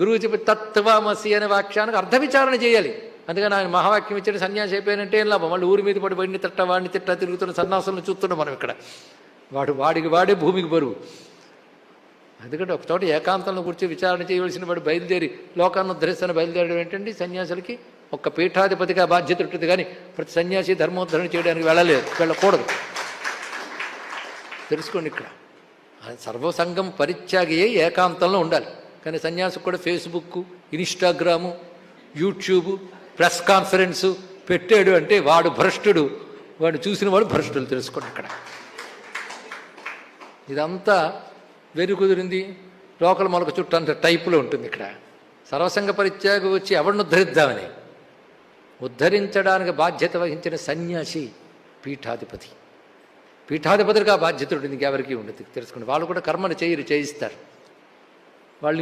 గురువు చెప్పి తత్వమసి అనే వాక్యానికి అర్థవిచారణ చేయాలి. అందుకని ఆయన మహావాక్యం ఇచ్చిన సన్యాసి అయిపోయినంటే ఏం లాభం? మళ్ళీ ఊరి మీద పడి వాడిని తిట్ట వాడిని తిట్ట తిరుగుతున్న సన్యాసులను చూస్తున్నాం మనం ఇక్కడ. వాడు వాడికి వాడే భూమికి బరువు. ఎందుకంటే ఒక చోట ఏకాంతంలో కూర్చొని విచారణ చేయవలసిన వాడు బయలుదేరి లోకాన్ని ఉద్ధరిస్తున్న బయలుదేరడం ఏంటంటే సన్యాసులకి ఒక్క పీఠాధిపతిగా బాధ్యత ఉంటుంది కానీ ప్రతి సన్యాసి ధర్మోద్ధరణ చేయడానికి వెళ్ళలేదు వెళ్ళకూడదు. తెలుసుకోండి ఇక్కడ. సర్వసంగం పరిత్యాగి ఏకాంతంలో ఉండాలి. కానీ సన్యాసి కూడా Facebook Instagram YouTube press conference పెట్టాడు అంటే వాడు భ్రష్టుడు. వాడు చూసిన వాడు భ్రష్టులు తెలుసుకోండి ఇక్కడ. ఇదంతా వెరు కుదిరింది. లోకల్ మొలక చుట్టూ అంత టైపులో ఉంటుంది ఇక్కడ. సర్వసంగ పరిత్యాగం వచ్చి ఎవరిని ఉద్ధరిద్దామని? ఉద్ధరించడానికి బాధ్యత వహించిన సన్యాసి పీఠాధిపతి. పీఠాధిపతిగా బాధ్యత ఉంటుంది ఇంకెవరికి ఉండదు. తెలుసుకోండి వాళ్ళు కూడా కర్మను చేయరు చేయిస్తారు. వాళ్ళు